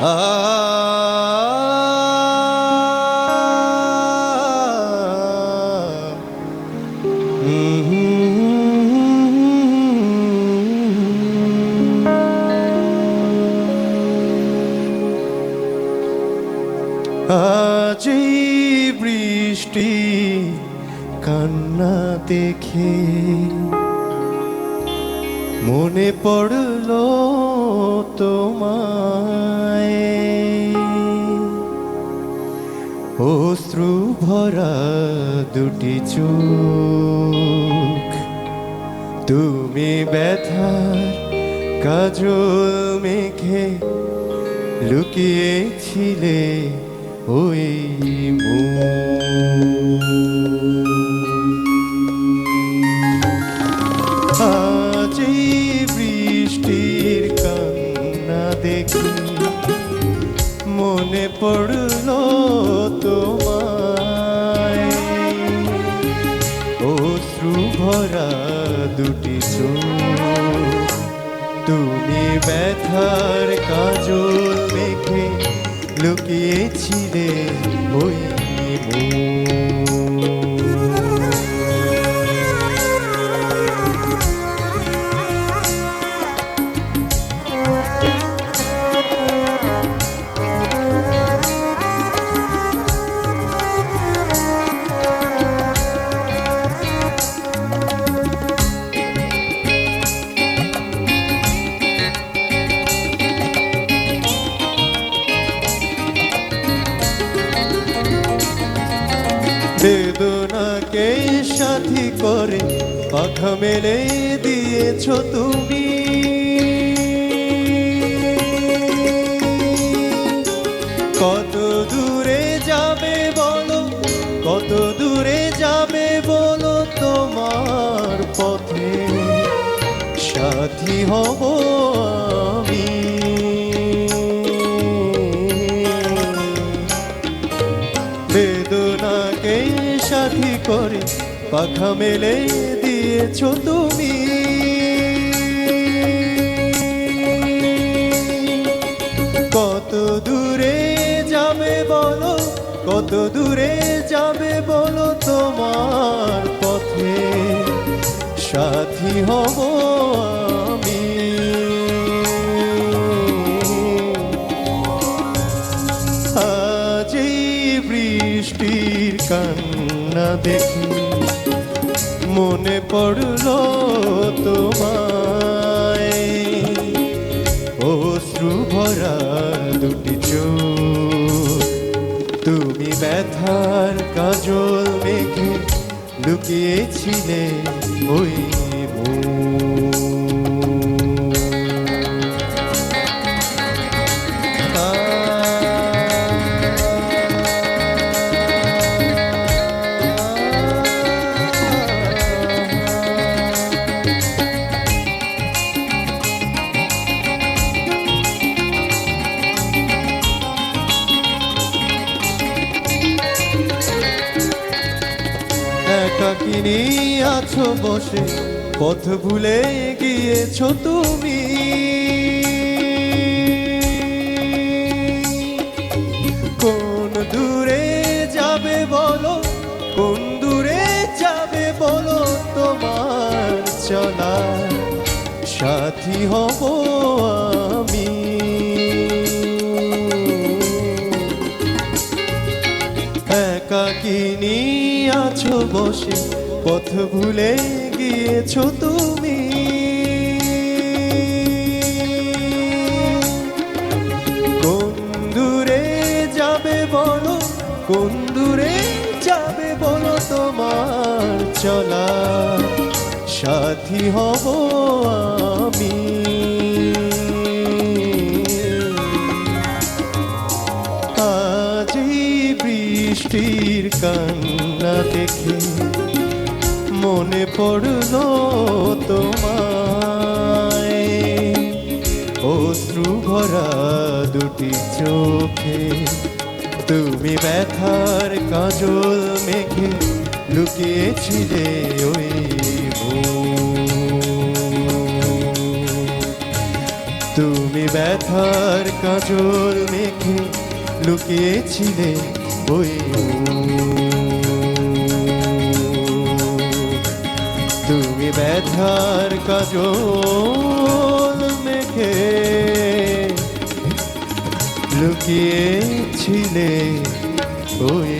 আজি বৃষ্টি কান্না দেখে মনে পড়ল তোমায়। অশ্রু ভরা দুটি চোখ তুমি ব্যথার কাজল মেঘে লুকিয়েছিলে ওই আজ পড়ল তোমায়। ও ভরা দুটি তুমি ব্যথার কাজল মেঘে লুকিয়েছিলে ওই বেদনাকে সাথী করে, পাখা মেলে দিয়েছ তুমি। কত দূরে যাবে বলো, কত দূরে যাবে বলো তোমার পথে। সাথী হব বেদনাকে সাথী করে পাখা মেলে দিয়েছ তুমি। কত দূরে যাবে বলো, কত দূরে যাবে বলো তোমার পথে সাথী হব দেখি মনে পড়ল তোমায়। অশ্রু ভরা দুটি তুমি ব্যথার কাজল মেঘে লুকিয়েছিলে ওই মুখ। একাকিনী আছো বসে, পথ ভুলে গিয়েছো তুমি। কোন দূরে যাবে বলো, কোন দূরে যাবে বলো তোমার চলা। সাথী হব বসে। পথ ভুলে গিয়েছো তুমি। কোন দূরে যাবে বলো? কোন দূরে যাবে বলো তোমার চলা? সাথী হব আমি। আজ বৃষ্টির কান্না দেখে, মনে পড়ল তোমায় অশ্রু ভরা দুটি চোখে, তুমি ব্যথার কাজল মেঘে লুকিয়েছিলে ওই। তুমি ব্যথার কাজল মেঘে লুকিয়েছিলে ওই ব্যথার কাজল মেখে লুকিয়েছিলে ওই